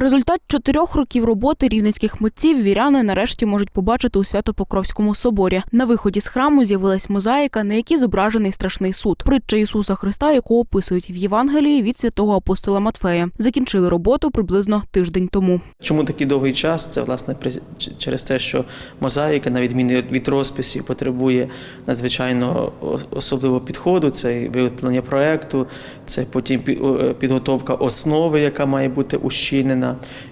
Результат чотирьох років роботи рівненських митців віряни нарешті можуть побачити у Свято-Покровському соборі. На виході з храму з'явилась мозаїка, на якій зображений страшний суд. Притча Ісуса Христа, яку описують в Євангелії від святого апостола Матфея. Закінчили роботу приблизно тиждень тому. Чому такий довгий час? Це власне через те, що мозаїка, на відміну від розписів, потребує надзвичайно особливого підходу. Це виготовлення проекту, це потім пі- підготовка основи, яка має бути ущільнена,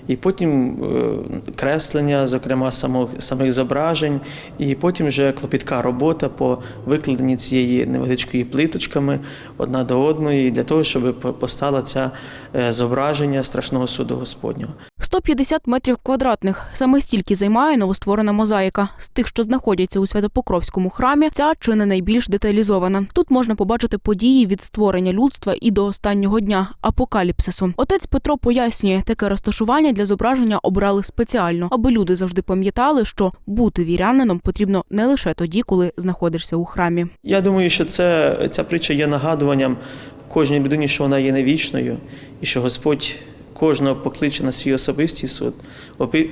і потім е, креслення, зокрема самих, самих зображень, і потім вже клопітка робота по викладенні цієї невеличкої плиточками одна до одної, для того, щоб по- постала ця е, зображення страшного суду Господнього. 150 метрів квадратних. Саме стільки займає новостворена мозаїка. З тих, що знаходяться у Святопокровському храмі, ця чи не найбільш деталізована. Тут можна побачити події від створення людства і до останнього дня апокаліпсису. Отець Петро пояснює, таке розташування для зображення обрали спеціально, аби люди завжди пам'ятали, що бути вірянином потрібно не лише тоді, коли знаходишся у храмі. Я думаю, що це, ця притча є нагадуванням кожній людині, що вона є невічною, і що Господь кожного покличе на свій особистий суд,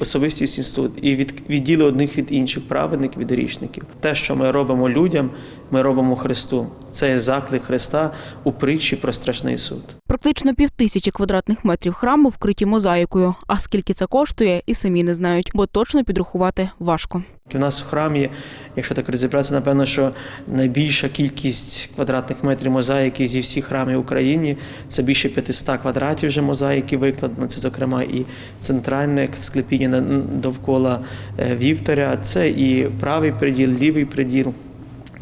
особистість інститут і від, відділи одних від інших, праведників від грішників. Те, що ми робимо людям, ми робимо Христу. Це є заклик Христа у притчі про страшний суд. Практично півтисячі квадратних метрів храму вкриті мозаїкою. А скільки це коштує, і самі не знають, бо точно підрахувати важко. У нас в храмі, якщо так розібратися, напевно, що найбільша кількість квадратних метрів мозаїки зі всіх храмів в Україні це більше 500 квадратів вже мозаїки викладено. Це, зокрема, і центральне склепіння довкола е, вівтаря, це і правий приділ, лівий приділ.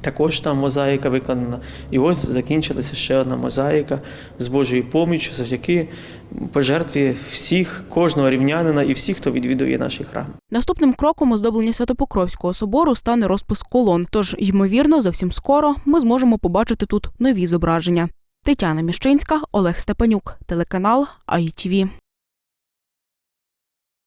Також там мозаїка викладена. І ось закінчилася ще одна мозаїка з Божою поміччю завдяки пожертві всіх, кожного рівнянина і всіх, хто відвідує наші храми. Наступним кроком оздоблення Святопокровського собору стане розпис колон. Тож, ймовірно, зовсім скоро ми зможемо побачити тут нові зображення. Тетяна Міщинська, Олег Степанюк, телеканал АІТВ.